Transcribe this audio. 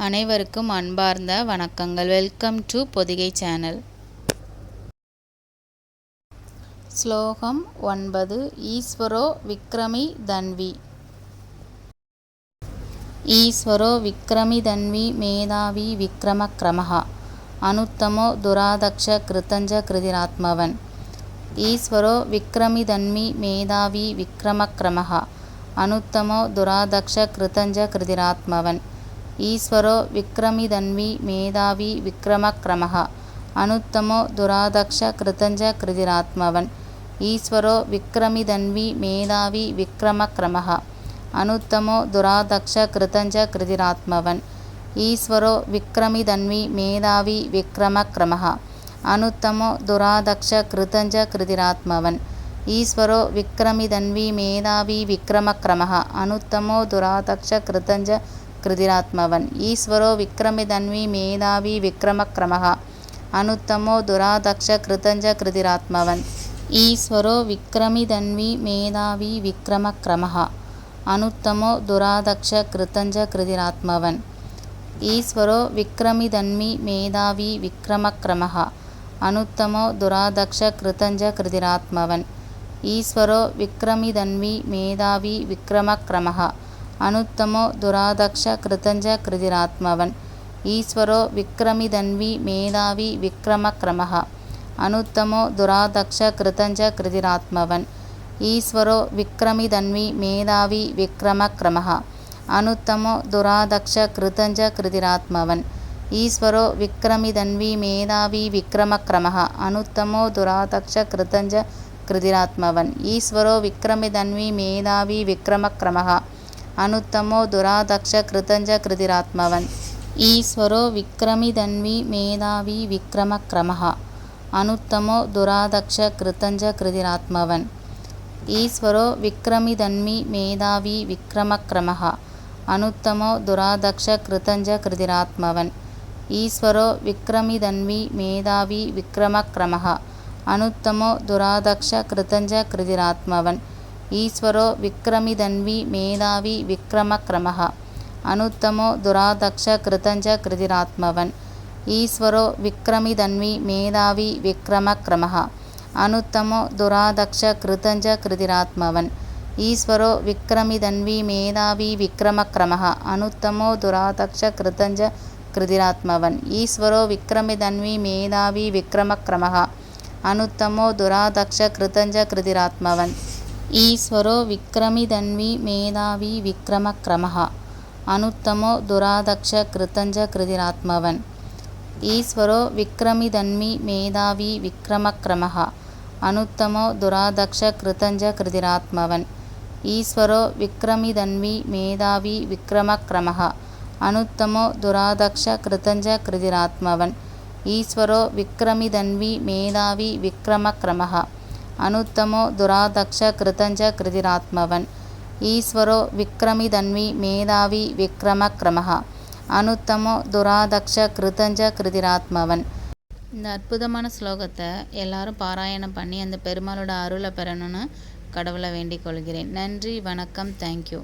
அனைவருக்கும் அன்பார்ந்த வணக்கங்கள். வெல்கம் டு பொதிகை சேனல் ஸ்லோகம் ஒன்பது ஈஸ்வரோ விக்ரமி தன்வி. ஈஸ்வரோ விக்ரமி தன்வி மேதாவி விக்ரம கிரமஹா அனுத்தமோ துராதக்ஷ கிருத்தஞ்ச கிருதிராத்மவன். ஈஸ்வரோ விக்ரமி தன்வி மேதாவி விக்ரம கிரமஹா அனுத்தமோ துராதக்ஷ கிருதஞ்ச கிருதிராத்மவன். ஈஸ்வரோ விக்ரமிதன்வி மேதாவி விக்ரமக்ரமஹ. அனுத்தமோ துராதக்ஷ கிருதஞ்ச கிருதிராத்மவன். ஈஸ்வரோ விக்ரமிதன்வி மேதாவி விக்ரமக்ரமஹ. அனுத்தமோ துராதக்ஷ கிருதஞ்ச கிருதிராத்மவன். ஈஸ்வரோ விக்ரமிதன்வி மேதாவி விக்ரமக்ரமஹ. அனுத்தமோ துராதக்ஷ கிருதஞ்ச கிருதிராத்மவன். ஈஸ்வரோ விக்ரமிதன்வி மேதாவி விக்ரமக்ரமஹ. அனுத்தமோ துராதக்ஷ கிருதஞ்ச कृतिरात्मवन्। ईश्वरो विक्रमिदन्वी मेधावी विक्रमक्रमः। अनुत्तमो दुरादक्ष कृतञ्जकृतिरात्मवन् ईश्वरो विक्रमिदन्वी मेधावी विक्रमक्रमः। अनुत्तमो दुराधक्ष कृतञ्जकृतिरात्मवन् ईश्वरो विक्रमिदन्वी मेधावी विक्रमक्रमः। अनुत्तमो दुरादक्षकृतञ्जकृतिरात्मवन् ईश्वरो विक्रमिदन्वी मेधावी विक्रमक्रमः। अनुत्तमो दुरादक्ष कृतञ्जकृतिरात्मवन् ईश्वरो विक्रमिदन्वी मेधावी विक्रमक्रमः अनुत्तमो दुरादक्ष कृतञ्जकृतिरात्मवन् ईश्वरो विक्रमिदन्वी मेधावी विक्रमक्रमः अनुत्तमो दुरादक्ष कृतञ्जकृतिरात्मवन् ईश्वरो विक्रमिदन्वी मेधावी विक्रमक्रमः अनुत्तमो दुरादक्ष कृतञ्ज कृतिरात्मवन् ईश्वरो विक्रमिदन्वी मेधावी विक्रमक्रमः அனுத்தமோ துராதக்ஷ கிருதஞ்ச கிருதிராத்மவன். ஈஸ்வரோ விக்ரமி தன்வி மேதாவி விக்ரம கிரமஹா அனுத்தமோ துராதக்ஷ கிருதஞ்ச கிருதிராத்மவன். ஈஸ்வரோ விக்ரமி தன்வி மேதாவி விக்ரம கிரமஹா அனுத்தமோ துராதக்ஷ கிருதஞ்ச கிருதிராத்மவன். ஈஸ்வரோ விக்ரமி தன்வி மேதாவி விக்ரம கிரமஹா அனுத்தமோ துராதக்ஷ கிருதஞ்ச கிருதிராத்மவன். ईश्वरो विक्रमिदन्वी मेधावी विक्रमक्रमः। अनुत्तमो दुरादक्ष कृतञ्जकृतिरात्मवन् ईश्वरो विक्रमिदन्वी मेधावी विक्रमक्रमः। अनुत्तमो दुरादक्षकृतञ्जकृतिरात्मवन् ईश्वरो विक्रमिदन्वी मेधावी विक्रमक्रमः। अनुत्तमो दुरादक्ष कृतञ्ज कृतिरात्मवन्। ईश्वरो विक्रमिदन्वी मेधावी विक्रमक्रमः। अनुत्तमो दुरादक्ष कृतञ्जकृतिरात्मवन् ईश्वरो विक्रमिदन्वी मेधावी विक्रमक्रमः। अनुत्तमो दुरादक्षकृतञ्जकृतिरात्मवन् ईश्वरो विक्रमिदन्वी मेधावी विक्रमक्रमः। अनुत्तमो दुरादक्षकृतञ्जकृतिरात्मवन् ईश्वरो विक्रमिदन्वी मेधावी विक्रमक्रमः। अनुत्तमो दुरादक्षकृतञ्जकृतिरात्मवन् ईश्वरो विक्रमिदन्वी मेधावी विक्रमक्रमः। அனுத்தமோ துராதக்ஷ கிருதஞ்ச கிருதிராத்மவன். ஈஸ்வரோ விக்ரமி தன்வி மேதாவி விக்ரம கிரமகா அனுத்தமோ துராதக்ஷ கிருதஞ்ச கிருதிராத்மவன். இந்த அற்புதமான ஸ்லோகத்தை எல்லாரும் பாராயணம் பண்ணி அந்த பெருமாளோட அருளை பெறணும்னு கடவுளை வேண்டிக் கொள்கிறேன். நன்றி வணக்கம் தேங்க்யூ